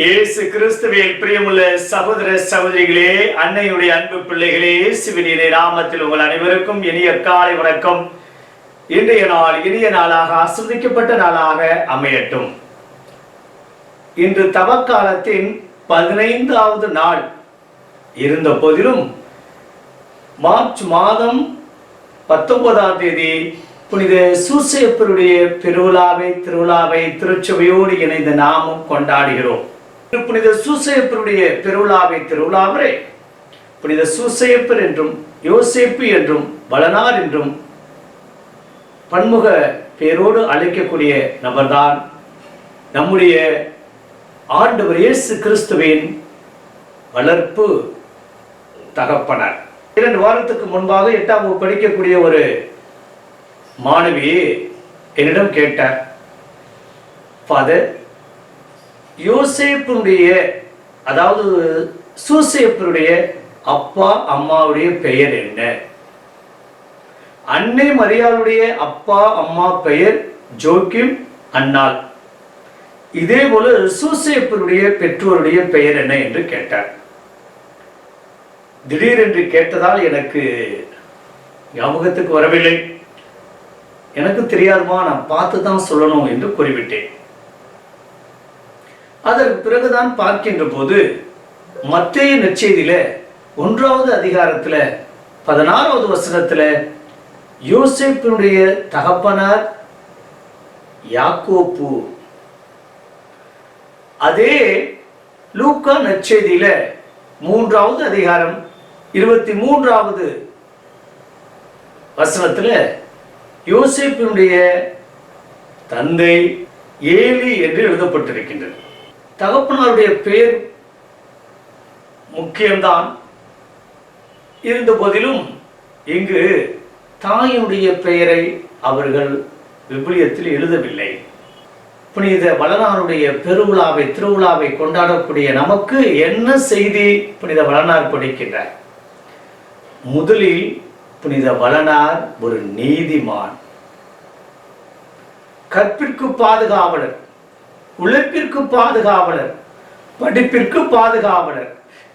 இயேசு கிறிஸ்துவின் பிரியமுள்ள சகோதர சகோதரிகளே அன்னையுடைய அன்பு பிள்ளைகளே சிவனிய நாமத்தில் உங்கள் அனைவருக்கும் இனிய காலை வணக்கம். இன்றைய நாள் இனிய நாளாக ஆசிர்வதிக்கப்பட்ட நாளாக அமையட்டும். இன்று தவக்காலத்தின் பதினைந்தாவது நாள். இருந்த போதிலும் மார்ச் மாதம் பத்தொன்பதாம் தேதி புனித சூசேப்பருடைய பெருவிழாவை திருவிழாவை திருச்சபையோடு இணைந்து நாமும் கொண்டாடுகிறோம். புனித சூசையப்பருடைய பெருவிழாவை திருவிழாவரே புனித சூசையப்பர் என்றும் யோசேப்பு என்றும் பலனார் என்றும் பன்முக பேரோடு அழைக்கக்கூடிய நபர்தான் நம்முடைய ஆண்டவர் இயேசு கிறிஸ்துவின் வளர்ப்பு தகப்பனர். இரண்டு வாரத்துக்கு முன்பாக எட்டாம் வகுப்பு படிக்கக்கூடிய ஒரு மாணவி என்னிடம் கேட்டார் ஃபாதர் யோசேப்பினுடைய அதாவது சூசேப்பினுடைய அப்பா அம்மாவுடைய பெயர் என்ன? அன்னை மரியாளுடைய அப்பா அம்மா பெயர் ஜோக்கிம் அன்னாள். இதே போல சூசேப்பினுடைய பெற்றோருடைய பெயர் என்ன என்று கேட்டார். திடீரென்று கேட்டதால் எனக்கு ஞாபகத்துக்கு வரவில்லை. எனக்கு தெரியாதுமா நான் பார்த்து தான் சொல்லணும் என்று கூறிவிட்டேன். அதற்கு பிறகுதான் பார்க்கின்ற போது மத்திய நற்செய்தியில ஒன்றாவது அதிகாரத்துல பதினாறாவது வசனத்துல யோசேப்பினுடைய தகப்பனார் யாக்கோப்பு அதே லூக்கா நற்செய்தியில மூன்றாவது அதிகாரம் இருபத்தி மூன்றாவது வசனத்துல யோசேப்பினுடைய தந்தை ஏலி என்று எழுதப்பட்டிருக்கின்றது. தகப்பனாருடைய பெயர் முக்கியம்தான். இருந்த போதிலும் இங்கு தாயினுடைய பெயரை அவர்கள் விபிலியத்தில் எழுதவில்லை. புனித வளனாருடைய பெருவிழாவை திருவிழாவை கொண்டாடக்கூடிய நமக்கு என்ன செய்தி புனித வளனார் படிக்கின்றார்? முதலில் புனித வளனார் ஒரு நீதிமான். கற்பிற்கு பாதுகாவலர். உழைப்பிற்கு பாதுகாவலர் படிப்பிற்கு பாதுகாவலர்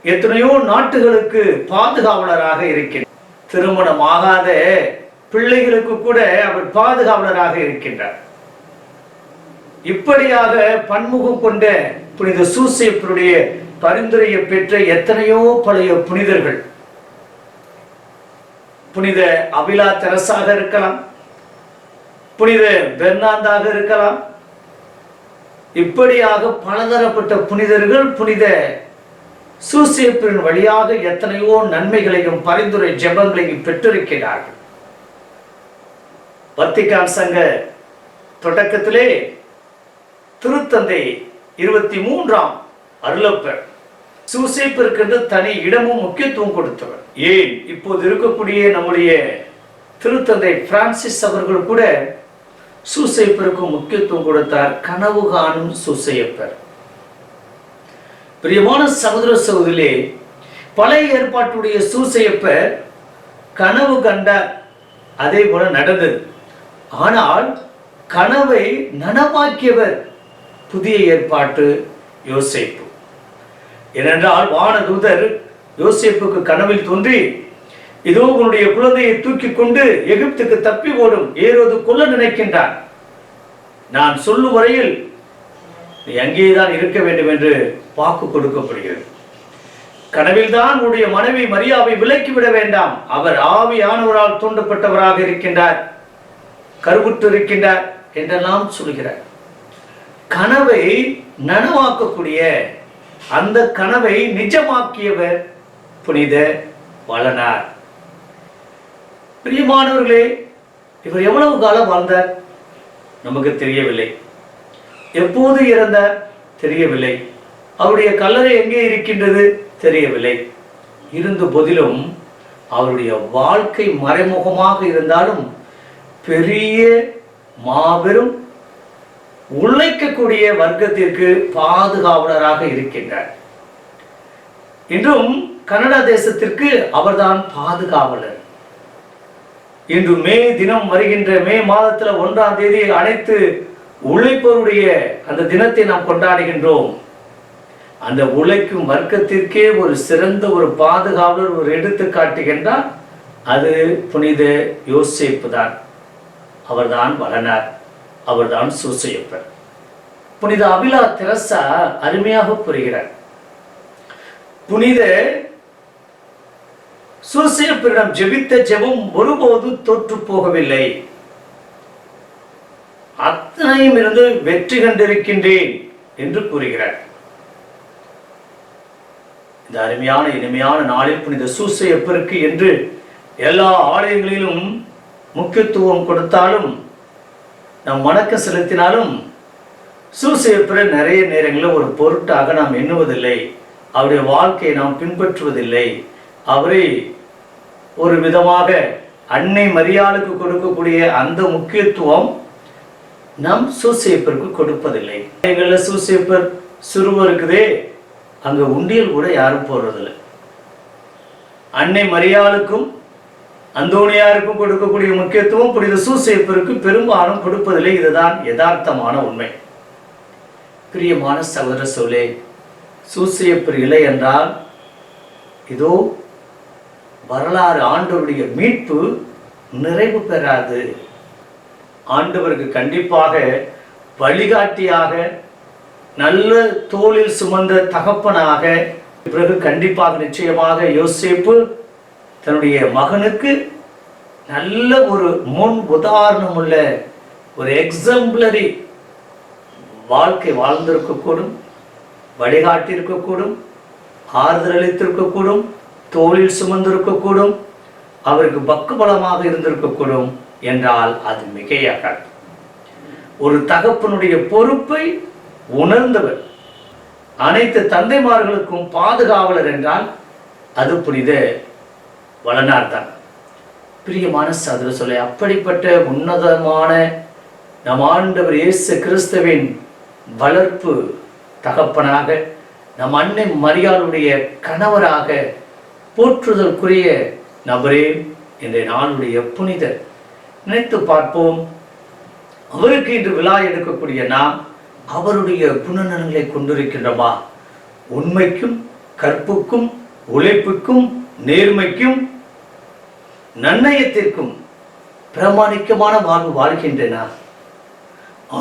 எத்தனையோ நாட்டுகளுக்கு பாதுகாவலராக இருக்கிறார் திருமணம் ஆகாத பிள்ளைகளுக்கு கூட அவர் பாதுகாவலராக இருக்கின்றார். இப்படியாக பன்முகம் கொண்ட புனித சூசேப்பருடைய பரிந்துரையை பெற்ற எத்தனையோ பழைய புனிதர்கள் புனித அபிலா தெரசாக இருக்கலாம் புனித பெர்னாந்தாக இருக்கலாம் இப்படியாக பலதரப்பட்ட புனிதர்கள் புனித சூசியப்பின் வழியாக எத்தனையோ நன்மைகளையும் பரிந்துரை ஜெபங்களையும் பெற்றிருக்கிறார்கள். வத்திகான் சங்க தொடக்கத்திலே திருத்தந்தை இருபத்தி மூன்றாம் அருளப்பர் சூசேப்பிற்கென்று தனி இடமும் முக்கியத்துவம் கொடுத்தவர். ஏன்? இப்போது இருக்கக்கூடிய நம்முடைய திருத்தந்தை பிரான்சிஸ் அவர்கள் கூட சூசையப்பருக்கு முக்கியத்துவம் கொடுத்தார் கனவு காணும் சூசையப்பர். பிரியமான சகோதர சகோதரிலே பழைய ஏற்பாட்டுடைய சூசையப்பர் கனவு கண்டார் அதே போல நடந்தது. ஆனால் கனவை நனவாக்கியவர் புதிய ஏற்பாட்டு யோசிப்பு. ஏனென்றால் வானதூதர் யோசிப்புக்கு கனவில் தோன்றி இதோ உன்னுடைய குழந்தையை தூக்கி கொண்டு எகிப்துக்கு தப்பி ஓடும் ஏறோது கொல்ல நினைக்கின்றான். நான் சொல்லும் வரையில் நீ அங்கேதான் இருக்க வேண்டும் என்று வாக்கு கொடுக்கப்படுகிறது. கனவில்தான் உன்னுடைய மனைவி மரியாவை விலக்கி விட வேண்டாம். அவர் ஆவியானவரால் தூண்டப்பட்டவராக இருக்கின்றார். கருவுற்று இருக்கின்றார் என்றெல்லாம் சொல்கிறார். கனவை நனவாக்கக்கூடிய அந்த கனவை நிஜமாக்கியவர் புனித வளனார் பிரியமானவர்களே இவர் எவ்வளவு காலம் வாழ்ந்தார்? நமக்கு தெரியவில்லை. எப்போது இறந்தார் தெரியவில்லை. அவருடைய கல்லறை எங்கே இருக்கின்றது? தெரியவில்லை. இருந்த போதிலும் அவருடைய வாழ்க்கை மறைமுகமாக இருந்தாலும் பெரிய மாபெரும் உழைக்கக்கூடிய வர்க்கத்திற்கு பாதுகாவலராக இருக்கின்றார். இன்றும் கனடா தேசத்திற்கு அவர்தான் பாதுகாவலர். இன்று மே தினம் வருகின்ற மே மாதத்துல ஒன்றாம் தேதி அனைத்து உழைப்பவருடைய அந்த தினத்தை நாம் கொண்டாடுகின்றோம். அந்த உழைக்கும் வர்க்கத்திற்கே ஒரு சிறந்த ஒரு பாதுகாவலர் ஒரு எடுத்து காட்டுகின்றார். அது புனித யோசிப்பு தான். அவர்தான் வளனார். அவர்தான் சூசையப்பர். புனித அபிலா தெரசா அருமையாக புரிகிறார். புனித சூசையப்பரிடம் ஜெபித்த ஜெபம் ஒருபோது தோற்று போகவில்லை. அத்தனையும் இருந்து வெற்றி கண்டிருக்கின்றேன் என்று கூறுகிறார். இந்த அருமையான இனிமையான நாளில் புனித சூசையப்பருக்கு என்று எல்லா ஆலயங்களிலும் முக்கியத்துவம் கொடுத்தாலும் நம் வணக்கம் செலுத்தினாலும் சூசையப்பரை நிறைய நேரங்களில் ஒரு பொருட்டாக நாம் எண்ணுவதில்லை. அவருடைய வாழ்க்கையை நாம் பின்பற்றுவதில்லை. அவரை ஒரு விதமாக அன்னை மரியாளுக்கு கொடுக்கக்கூடிய அந்த முக்கியத்துவம் நம் சூசேப்பருக்கு கொடுப்பதில்லை. எங்களில் சூசேப்பர் சுருவம் இருக்குதே அங்கே உண்டியல் கூட யாரும் போடுறதில்லை. அன்னை மரியாளுக்கும் அந்தோனியாருக்கும் கொடுக்கக்கூடிய முக்கியத்துவம் புனித சூசேப்பருக்கு பெரும்பாலும் கொடுப்பதில்லை. இதுதான் யதார்த்தமான உண்மை. பிரியமான சகோதர சொல்லே சூசியப்பர் இல்லை என்றால் இதோ வரலாறு ஆண்டவருடைய மீட்பு நிறைவு பெறாது. ஆண்டவருக்கு கண்டிப்பாக வழிகாட்டியாக நல்ல தோளில் சுமந்த தகப்பனாக பிறகு கண்டிப்பாக நிச்சயமாக யோசிப்பு தன்னுடைய மகனுக்கு நல்ல ஒரு முன் உதாரணம் உள்ள ஒரு எக்ஸம்பிளரி வாழ்க்கை வாழ்ந்திருக்கக்கூடும் வழிகாட்டி இருக்கக்கூடும் ஆறுதல் அளித்திருக்கக்கூடும் தோளில் சுமந்திருக்கக்கூடும் அவருக்கு பக்குபலமாக இருந்திருக்கக்கூடும் என்றால் அது மிகையாகாது. ஒரு தகப்பனுடைய பொறுப்பை உணர்ந்தவர் அனைத்து தந்தைமார்களுக்கும் பாதுகாவலர் என்றால் அது புனித வளனார் தான். பிரியமான சதுர சொல்லை அப்படிப்பட்ட உன்னதமான நம் ஆண்டவர் இயேசு கிறிஸ்துவின் வளர்ப்பு தகப்பனாக நம் அன்னை மரியாளுடைய கணவராக போற்றுதற்குரிய நபரே இன்றைய நாளுடைய புனிதர். நினைத்து பார்ப்போம். அவருக்கு இன்று விழா எடுக்கக்கூடிய நாம் அவருடைய குணநலங்களை கொண்டிருக்கின்றோமா? உண்மைக்கும் கற்புக்கும் உழைப்புக்கும் நேர்மைக்கும் நன்னயத்திற்கும் பிரமாணிக்கமான வாழ்வு வாழ்கின்றன.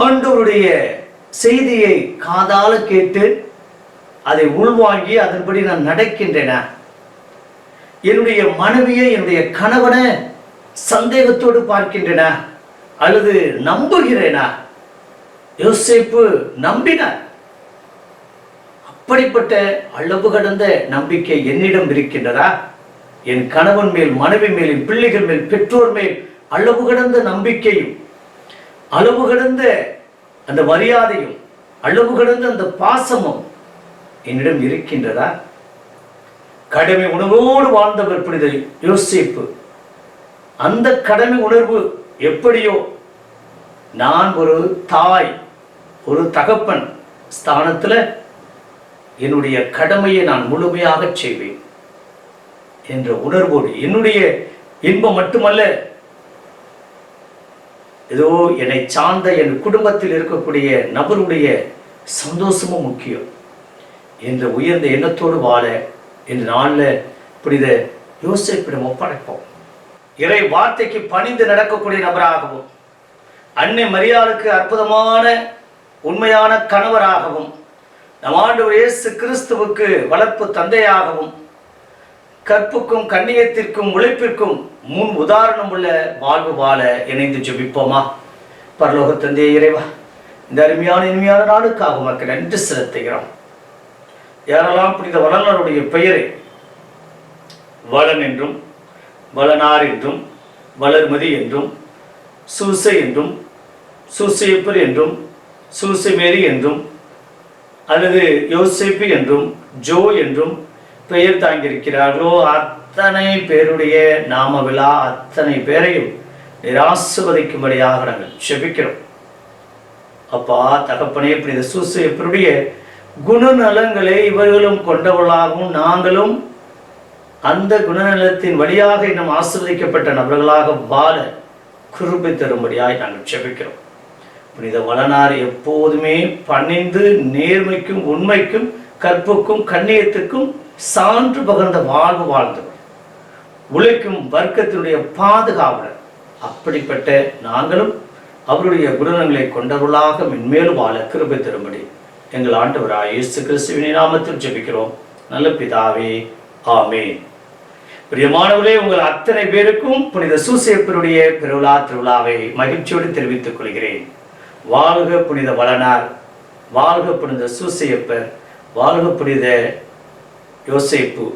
ஆண்டவருடைய செய்தியை காதால கேட்டு அதை உள்வாங்கி அதன்படி நான் நடக்கின்றன. என்னுடைய மனைவியை என்னுடைய கணவனை சந்தேகத்தோடு பார்க்கின்றன அல்லது நம்புகிறேனா? யோசிப்பு நம்பினார். அப்படிப்பட்ட அளவு கடந்த நம்பிக்கை என்னிடம் இருக்கின்றதா? என் கணவன் மேல் மனைவி மேல் என் பிள்ளைகள் மேல் பெற்றோர் மேல் அளவு கடந்த நம்பிக்கையும் அளவு கடந்த அந்த மரியாதையும் அளவு கடந்த அந்த பாசமும் என்னிடம் இருக்கின்றதா? கடமை உணர்வோடு வாழ்ந்தவர் புனித யோசிப்பு. அந்த கடமை உணர்வு எப்படியோ நான் ஒரு தாய் ஒரு தகப்பன் ஸ்தானத்தில் என்னுடைய கடமையை நான் முழுமையாக செய்வேன் என்ற உணர்வோடு என்னுடைய இன்பம் மட்டுமல்ல ஏதோ என்னை சார்ந்த என் குடும்பத்தில் இருக்கக்கூடிய நபருடைய சந்தோஷமும் முக்கியம். என்ற உயர்ந்த எண்ணத்தோடு வாழ இந்த நாளில் புனித யோசிப்பிடம் ஒப்படைப்போம். இறை வார்த்தைக்கு பணிந்து நடக்கக்கூடிய நபராகவும் அன்னை மரியாளுக்கு அற்புதமான உண்மையான கணவராகவும் நம் ஆண்டு இயேசு கிறிஸ்துவுக்கு வளர்ப்பு தந்தையாகவும் கற்புக்கும் கண்ணியத்திற்கும் உழைப்பிற்கும் முன் உதாரணம் உள்ள வாழ்வு வாழ இணைந்து ஜெபிப்போமா? பரலோக தந்தையே இறைவா இந்த அருமையான இனிமையான நாளுக்காக உமக்கு நன்றி செலுத்துகிறோம். யாரெல்லாம் புனித வளனருடைய பெயரை வளன் என்றும் வளனார் என்றும் வளர்மதி என்றும் சூசை என்றும் சுசேப்பர் என்றும் சூசைமேரி என்றும் அல்லது யோசேப்பு என்றும் ஜோ என்றும் பெயர் தாங்கியிருக்கிறார்களோ அத்தனை பேருடைய நாம விழா அத்தனை பேரையும் நிராசுவதிக்கும்படியாக நாங்கள் செபிக்கிறோம். அப்பா தகப்பனே புனித சூசேப்பருடைய குணநலங்களை இவர்களும் கொண்டவர்களாகவும் நாங்களும் அந்த குணநலத்தின் வழியாக இன்னும் ஆசிர்வதிக்கப்பட்ட நபர்களாக வாழ குருபை தரும்படியாய் நாங்கள் செபிக்கிறோம் புனித வளனார் எப்போதுமே பணிந்து நேர்மைக்கும் உண்மைக்கும் கற்புக்கும் கண்ணியத்துக்கும் சான்று பகர்ந்த வாழ்வு வாழ்ந்தவர். உழைக்கும் வர்க்கத்தினுடைய பாதுகாவலர். அப்படிப்பட்ட நாங்களும் அவருடைய குணங்களை கொண்டவர்களாக மென்மேலும் வாழ கிருபை தரும்படி எங்கள் ஆண்டவராய் இயேசு கிறிஸ்துவின் நாமத்தில் ஜெபிக்கிறோம். நல்ல பிதாவே ஆமே பிரியமானவர்களே உங்கள் அத்தனை பேருக்கும் புனித சூசேப்பருடைய பெருவிழா திருவிழாவை மகிழ்ச்சியோடு தெரிவித்துக் கொள்கிறேன். வாழ்க புனித வளனார் வாழ்க புனித சூசையப்பர் வாழ்க புனித யோசேப்பு.